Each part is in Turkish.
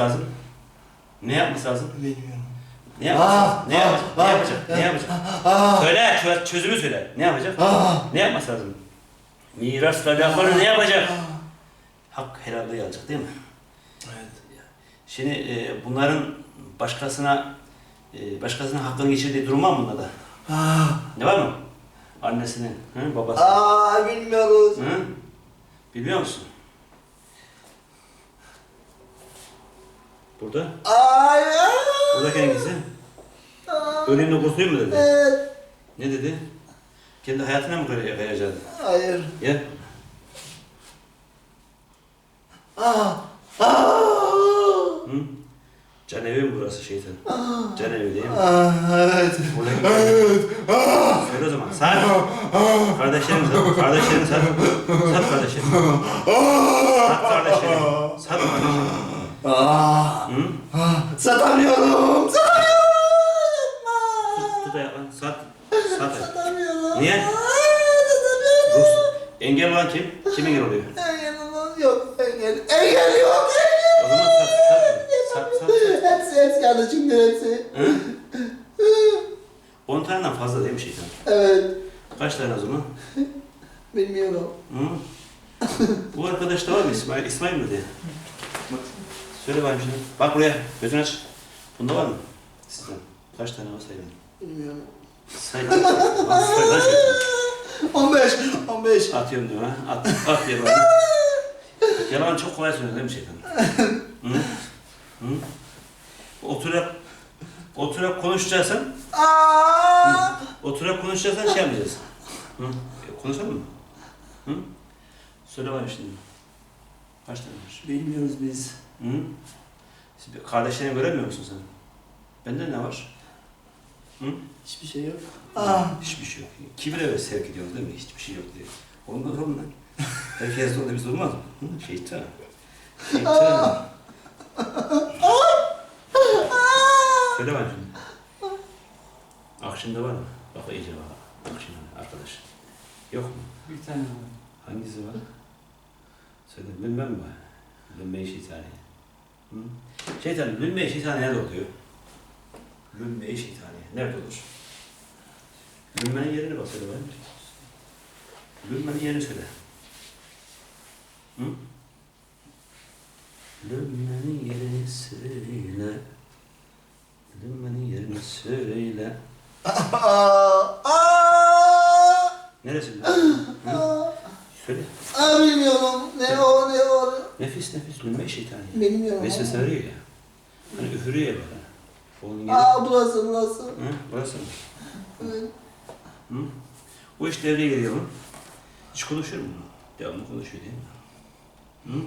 lazım? Ne yapması lazım? Bilmiyorum. Ne yapacak? Ah, ne ah, yapacak? ah, ne yapacak? ah, ne yapacak? Ah, Söyle, çö- çözümü söyle. Ne yapacak? ah, Ne yapması lazım? Mirasla alakalı ne yapacak? ah. Hak helalde alacak değil mi? Evet. Şimdi e, bunların başkasına e, başkasının hakkını geçirdiği durum var mı bunda da? Ah, Ne var mı? Annesinin, hı, babası. ah, bilmiyoruz. Hı? Bilmiyor musun? Burada. Ay, ah, Buradaki hangisi? ah. Ölümle kurtulayım mı dedi? Evet. Ne dedi? Kendi hayatına mı kay- kayacaksın? Hayır. Ya. Ah, ah, Hı? Can evi mi burası şeytan? Can evi değil mi? ah, evet. Buradaki Söyle o zaman. Sat. Kardeşlerim sat. Kardeşlerim sat. Sat kardeşlerim. Sat kardeşlerim. Sat kardeşlerim. Hı? ah, satamıyorum, satamıyorum. Tut, tut ayaklarını. Sat. Sat. Satamıyorum. Niye? Ah, satamıyorum. Engel olan kim? Kim engel oluyor? Engel olan yok, engel. Engel yok, engel. O zaman sat. Sat. Sat. Sat. Hepsi, hepsi yanlışımdır hepsi. Hı? 10 taneden fazla değil mi şeytan? Evet, Kaç tane o zaman? bilmiyorum. Hı? Bu arkadaş da var mı İsmail? İsmail mi diye? Söyle bakayım şimdi. Bak buraya. Gözünü aç. Bunda var mı? Sizden. Kaç tane var sayın? Bilmiyorum. Say lan. Bak, Say lan şeytan. 15, 15. Atıyorum diyor ha. At, at diye bana. Yalan çok kolay söylüyor değil mi şeytan? Hı? Hı? Oturarak, oturarak konuşacaksan, Aa! oturarak konuşacaksan şey yapmayacağız. Hı? E, Konuşalım mı? Hı? Söyle bakayım şimdi. Kaç tane var? Bilmiyoruz biz. Hı? Siz kardeşlerini göremiyor musun sen? Bende ne var? Hı? Hiçbir şey yok. Ah! Hiçbir şey yok. Kibire ve sevk ediyoruz değil mi? Hiçbir şey yok diye. Ondan sonra herkes de orada biz olmaz mı? Hı? Şeytan. Şeytan. Söyle bakayım şimdi. Akşamda var mı? Bak iyice bak. Akşamda arkadaş. Yok mu? Bir tane var. Hangisi var? Söyle bilmem mi? Lümme-i şeytani. Hı? Şeytan, lümme-i şeytani nerede oluyor? Lümme-i şeytani. Nerede olur? Lümmenin yerini bak söyle bakayım. Lümmenin yerini söyle. Hı? Lümmenin yerini söyle. Lümmenin yerini söyle. Aa! Aa! Neresi? Hı? Aa! Söyle. Aa, bilmiyorum. Ne o ne o. Nefis nefis lümme-i şeytani. Bilmiyorum. Vesvese veriyor ya. Hani üfürüyor ya. Onun yeri. Aa burası burası. Hı? Burası mı? Evet. Hı? O iş devreye giriyor mu? Hiç konuşuyor mu? Devamlı konuşuyor değil mi? Hı?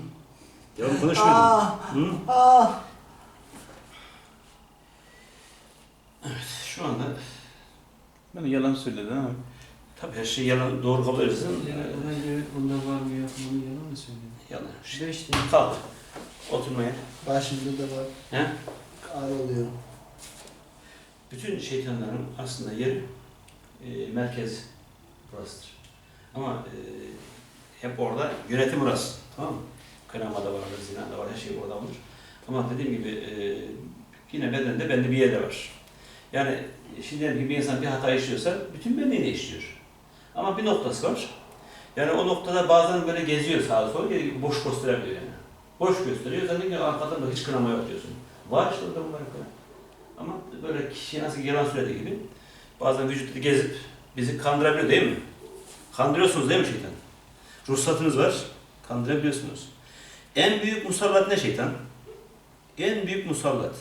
Devamlı konuşmuyor mu? Ah! Hı? Ah! Şu anda Bana yalan söyledi ama. tabii her şey yalan doğru kabul edersin. Bence evet bunda var mı yok mu onu yalan mı söyledi? Yalan. Beş tane. Kalk. Oturmaya. Başımda da var. He? Ağrı oluyor. Bütün şeytanların aslında yeri e, merkez burasıdır. Ama e, hep orada yönetim orası. Tamam mı? Kınama da vardır, zina da var, her şey orada olur. Ama dediğim gibi e, yine bedende bende bir yerde var. Yani şimdi diyelim ki bir insan bir hata işliyorsa bütün bedeni de işliyor. Ama bir noktası var. Yani o noktada bazen böyle geziyor sağa sola, boş gösterebiliyor yani. Boş gösteriyor, ki arkadan da hiç kınama yok diyorsun. Var işte orada bunlar falan. Ama böyle kişi nasıl yalan söylediği gibi bazen vücutta gezip bizi kandırabiliyor değil mi? Kandırıyorsunuz değil mi şeytan? Ruhsatınız var, kandırabiliyorsunuz. En büyük musallat ne şeytan? En büyük musallat.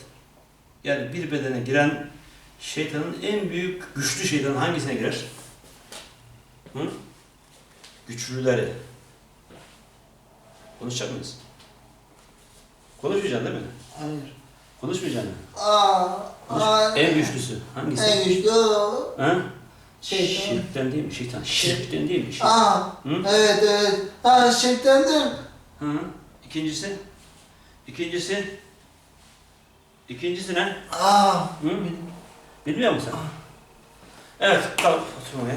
Yani bir bedene giren şeytanın en büyük güçlü şeytanın hangisine girer? Hı? Güçlüleri. Konuşacak mıyız? Konuşmayacaksın değil mi? Hayır. Konuşmayacaksın. Aa! Konuş. Aa! En güçlüsü hangisi? En güçlü o. Ha? Şeytan. Şirkten değil mi? Şeytan. Şirkten değil mi? Şirk. Aa! Hı? Evet evet. Ha şirktendir. Hı. İkincisi? İkincisi? İkincisi ne? Aa! Hı? Bilmiyor musun sen? Evet, kalk oturmaya.